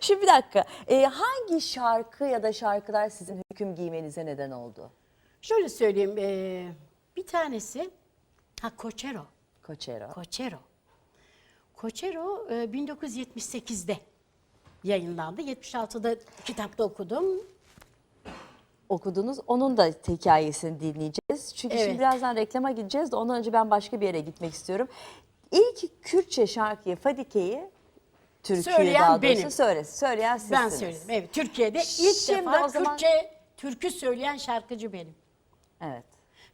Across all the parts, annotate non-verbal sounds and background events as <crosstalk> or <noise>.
Şimdi bir dakika. Ee, hangi şarkı ya da şarkılar sizin hüküm giymenize neden oldu? Şöyle söyleyeyim. eee, bir tanesi ha Cochero. Cochero. Cochero. Cochero e, 1978'de yayınlandı. 76'da kitapta okudum. okudunuz. Onun da hikayesini dinleyeceğiz. Çünkü Evet. şimdi birazdan reklama gideceğiz de ondan önce ben başka bir yere gitmek istiyorum. İlk Kürtçe şarkıyı, Fadike'yi, türküyü Söyleyen daha doğrusu benim. söyle, söyleyen sizsiniz. Ben söyledim. Evet, Türkiye'de ilk Şimdi defa o zaman- Kürtçe türkü söyleyen şarkıcı benim. Evet.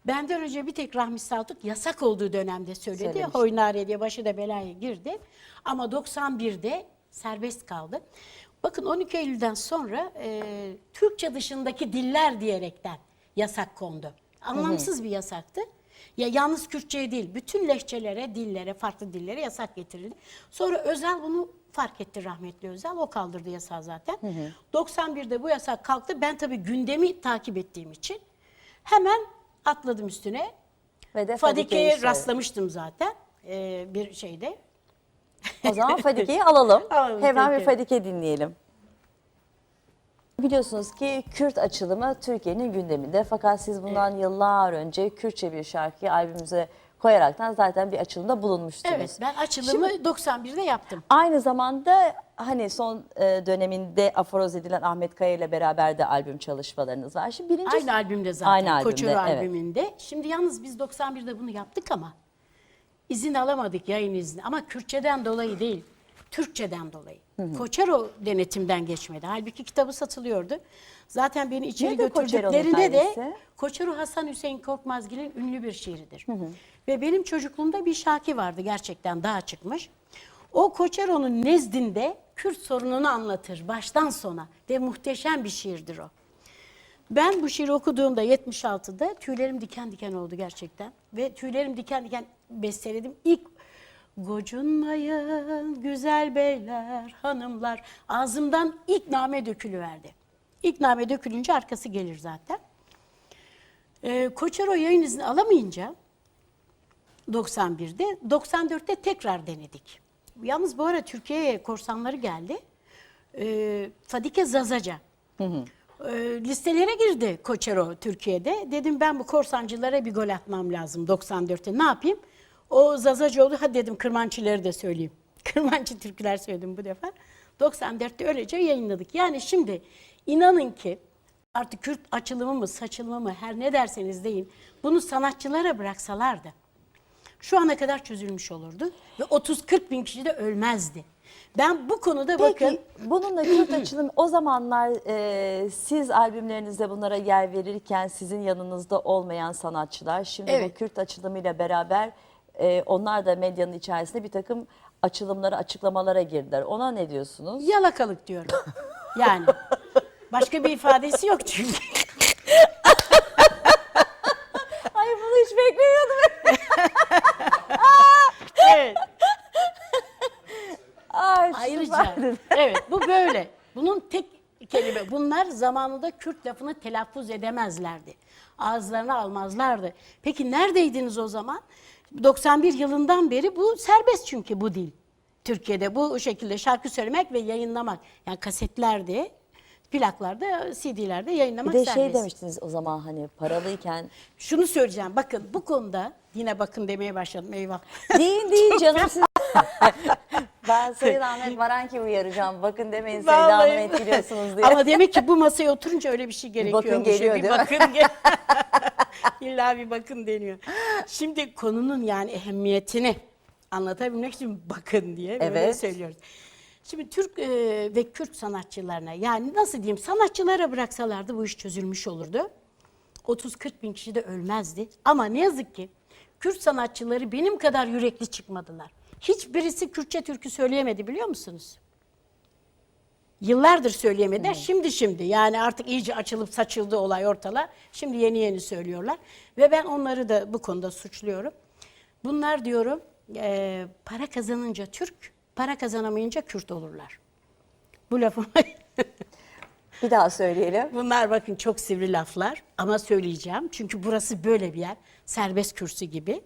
Benden önce bir tek Rahmi Saltuk yasak olduğu dönemde söyledi. Söylemişti. Hoynare diye başı da belaya girdi. Ama 91'de serbest kaldı. Bakın 12 Eylül'den sonra e, Türkçe dışındaki diller diyerekten yasak kondu. Anlamsız bir yasaktı. Ya yalnız Kürtçe'ye değil, bütün lehçelere, dillere, farklı dillere yasak getirildi. Sonra Özel bunu fark etti rahmetli Özel. O kaldırdı yasağı zaten. 91'de bu yasak kalktı. Ben tabii gündemi takip ettiğim için hemen atladım üstüne. Ve de Fadike'ye söyle. rastlamıştım zaten e, bir şeyde. O zaman <laughs> Fadike'yi alalım. Alalım, Hemen bir peki. Fadike dinleyelim. Biliyorsunuz ki Kürt açılımı Türkiye'nin gündeminde. Fakat siz bundan yıllar önce Kürtçe bir şarkıyı albümümüze koyaraktan zaten bir açılımda bulunmuştunuz. Evet ben açılımı 91'de yaptım. Aynı zamanda hani son e, döneminde aforoz edilen Ahmet Kaya ile beraber de albüm çalışmalarınız var. Şimdi birinci Aynı albümde zaten. Aynı albümde, Koçero evet. albümünde. Şimdi yalnız biz 91'de bunu yaptık ama izin alamadık yayın izni. Ama Kürtçeden dolayı değil. Türkçeden dolayı. Koçero denetimden geçmedi. Halbuki kitabı satılıyordu. Zaten beni içeri Nedir götürdüklerinde de? Koçero Hasan Hüseyin Korkmazgil'in ünlü bir şiiridir. Ve benim çocukluğumda bir şarkı vardı gerçekten daha çıkmış. O Koçero'nun nezdinde Kürt sorununu anlatır baştan sona ve muhteşem bir şiirdir o. Ben bu şiiri okuduğumda 76'da tüylerim diken diken oldu gerçekten. Ve tüylerim diken diken besteledim. İlk gocunmayın güzel beyler, hanımlar. Ağzımdan ilk name dökülüverdi. İlk name dökülünce arkası gelir zaten. Ee, Koçero yayın izni alamayınca 91'de, 94'te tekrar denedik. Yalnız bu ara Türkiye'ye korsanları geldi. Ee, Fadike Zazaca. Ee, listelere girdi Koçero Türkiye'de. Dedim ben bu korsancılara bir gol atmam lazım 94'te. Ne yapayım? O Zazaca oldu. Hadi dedim Kırmançileri de söyleyeyim. <laughs> Kırmançı türküler söyledim bu defa. 94'te öylece yayınladık. Yani şimdi inanın ki artık Kürt açılımı mı, saçılımı mı her ne derseniz deyin bunu sanatçılara bıraksalardı şu ana kadar çözülmüş olurdu ve 30-40 bin kişi de ölmezdi. Ben bu konuda Peki bakın bununla Kürt açılım o zamanlar e, siz albümlerinizde bunlara yer verirken sizin yanınızda olmayan sanatçılar şimdi Evet. bu Kürt açılımıyla beraber e, onlar da medyanın içerisinde bir takım açılımlara açıklamalara girdiler. Ona ne diyorsunuz? yalakalık diyorum. Yani başka bir ifadesi yok çünkü. <laughs> Ay bunu hiç beklemiyordum. <laughs> evet. <laughs> Ay, Ayrıca süperdi. evet bu böyle. Bunun tek kelime. Bunlar zamanında Kürt lafını telaffuz edemezlerdi. Ağızlarına almazlardı. Peki neredeydiniz o zaman? 91 yılından beri bu serbest çünkü bu dil. Türkiye'de bu şekilde şarkı söylemek ve yayınlamak. Yani kasetlerde, plaklarda, CD'lerde yayınlamak Bir de serbest. şey demiştiniz o zaman hani paralıyken Şunu söyleyeceğim. Bakın bu konuda yine bakın demeye başladım. Eyvah. Deyin deyin <laughs> canım siz. <laughs> ben Sayın Ahmet Varanki uyaracağım. Bakın demeyin Sayın Vallahi. Hanım'ı etkiliyorsunuz diye. Ama demek ki bu masaya oturunca öyle bir şey gerekiyor. bakın geliyor bir değil mi? bakın gel- <laughs> <laughs> İlla bir bakın deniyor. Şimdi konunun yani ehemmiyetini anlatabilmek için bakın diye böyle Evet. söylüyoruz. Şimdi Türk e, ve Kürt sanatçılarına yani nasıl diyeyim sanatçılara bıraksalardı bu iş çözülmüş olurdu. 30-40 bin kişi de ölmezdi. Ama ne yazık ki Kürt sanatçıları benim kadar yürekli çıkmadılar. Hiçbirisi Kürtçe türkü söyleyemedi biliyor musunuz? Yıllardır söyleyemediler. Şimdi şimdi yani artık iyice açılıp saçıldı olay ortala. Şimdi yeni yeni söylüyorlar. Ve ben onları da bu konuda suçluyorum. Bunlar diyorum e, para kazanınca Türk, para kazanamayınca Kürt olurlar. Bu lafımı... <laughs> Bir daha söyleyelim. Bunlar bakın çok sivri laflar ama söyleyeceğim. Çünkü burası böyle bir yer. Serbest kürsü gibi.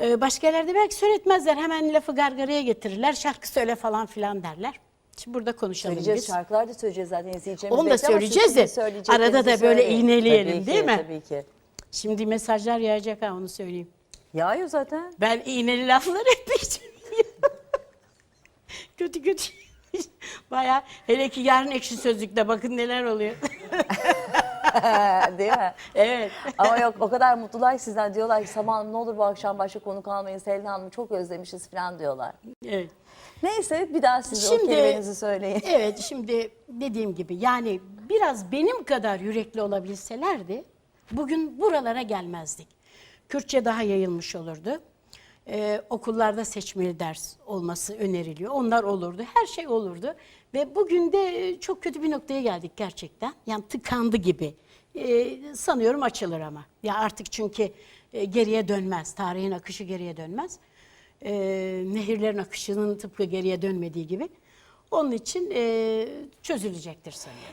Ee, başka yerlerde belki söyletmezler. Hemen lafı gargaraya getirirler. Şarkı söyle falan filan derler. Şimdi burada konuşalım Söyleyeceğiz biz. şarkılar da söyleyeceğiz zaten izleyeceğimiz Onu da ama söyleyeceğiz de arada da böyle söyleyin. iğneleyelim, Tabii değil ki, mi? Tabii ki. Şimdi mesajlar yağacak ha onu söyleyeyim. Yağıyor zaten. Ben iğneli lafları hep <laughs> kötü kötü. Baya hele ki yarın ekşi sözlükte bakın neler oluyor. <laughs> Değil mi? evet. Ama yok o kadar mutlular ki sizden diyorlar ki Sabah Hanım ne olur bu akşam başka konuk almayın Selin Hanım'ı çok özlemişiz falan diyorlar. evet. Neyse bir daha siz o kelimenizi söyleyin. Evet şimdi dediğim gibi yani biraz benim kadar yürekli olabilselerdi bugün buralara gelmezdik. Kürtçe daha yayılmış olurdu. Ee, okullarda seçmeli ders olması öneriliyor. Onlar olurdu. Her şey olurdu. Ve bugün de çok kötü bir noktaya geldik gerçekten. Yani tıkandı gibi. Ee, sanıyorum açılır ama. Ya artık çünkü e, geriye dönmez. Tarihin akışı geriye dönmez. Ee, nehirlerin akışının tıpkı geriye dönmediği gibi. Onun için e, çözülecektir sanıyorum.